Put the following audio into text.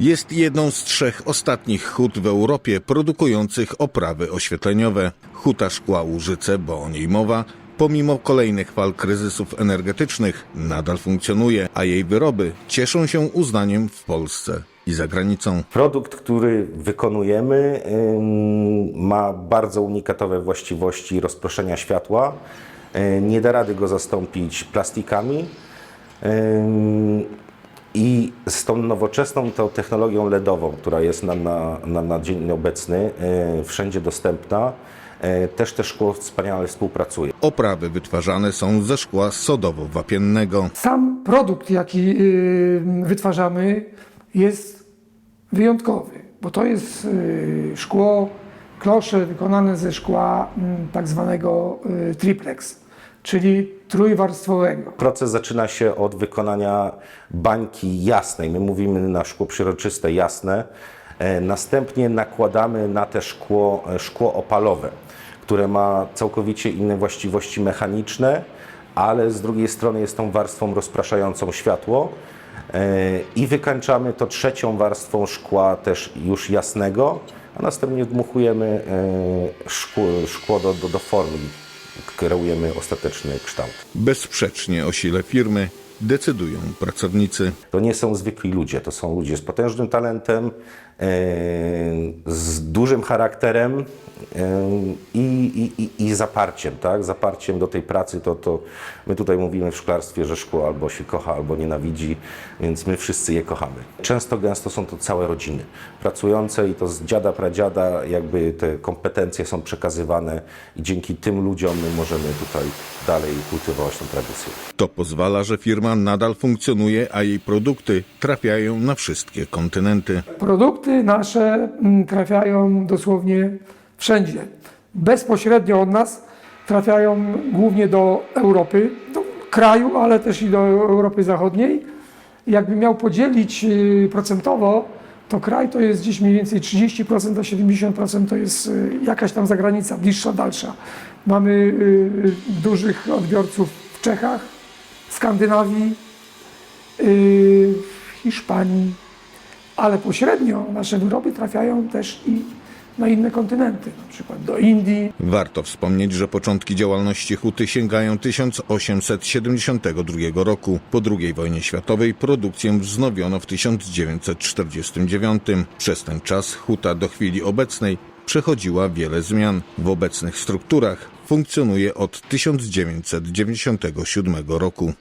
Jest jedną z trzech ostatnich hut w Europie produkujących oprawy oświetleniowe. Huta szkła Łużyce, bo o niej mowa, pomimo kolejnych fal kryzysów energetycznych nadal funkcjonuje, a jej wyroby cieszą się uznaniem w Polsce i za granicą. Produkt, który wykonujemy, ma bardzo unikatowe właściwości rozproszenia światła. Nie da rady go zastąpić plastikami. Z tą nowoczesną tą technologią LEDową, która jest nam na, na, na dzień obecny y, wszędzie dostępna, y, też te szkło wspaniale współpracuje. Oprawy wytwarzane są ze szkła sodowo-wapiennego. Sam produkt, jaki y, wytwarzamy, jest wyjątkowy, bo to jest y, szkło, klosze wykonane ze szkła mm, tak zwanego y, triplex, czyli trójwarstwowego. Proces zaczyna się od wykonania bańki jasnej. My mówimy na szkło przezroczyste jasne. E, Następnie nakładamy na te szkło, e, szkło opalowe, które ma całkowicie inne właściwości mechaniczne, ale z drugiej strony jest tą warstwą rozpraszającą światło. E, I wykańczamy to trzecią warstwą szkła też już jasnego, a następnie dmuchujemy szkło, szkło do, do, do formy. Kreujemy ostateczny kształt. Bezsprzecznie o sile firmy decydują pracownicy. To nie są zwykli ludzie, to są ludzie z potężnym talentem, e, z dużym charakterem e, i, i, i, i zaparciem, tak? Zaparciem do tej pracy, to, to my tutaj mówimy w szklarstwie, że szkło albo się kocha, albo nienawidzi, więc my wszyscy je kochamy. Często, gęsto są to całe rodziny pracujące i to z dziada, pradziada jakby te kompetencje są przekazywane i dzięki tym ludziom my możemy tutaj dalej kultywować tę tradycję. To pozwala, że firma nadal funkcjonuje, a jej produkty trafiają na wszystkie kontynenty. Produkty nasze mm, trafiają dosłownie wszędzie. Bezpośrednio od nas trafiają głównie do Europy, do kraju, ale też i do Europy Zachodniej. Jakbym miał podzielić y, procentowo, to kraj to jest gdzieś mniej więcej 30% do 70% to jest y, jakaś tam zagranica, bliższa, dalsza. Mamy y, dużych odbiorców w Czechach, Skandynawii, y, w Hiszpanii, ale pośrednio nasze wyroby trafiają też i na inne kontynenty, na przykład do Indii, Warto wspomnieć, że początki działalności huty sięgają 1872 roku. Po II wojnie światowej produkcję wznowiono w 1949. Przez ten czas huta do chwili obecnej przechodziła wiele zmian. W obecnych strukturach funkcjonuje od 1997 roku.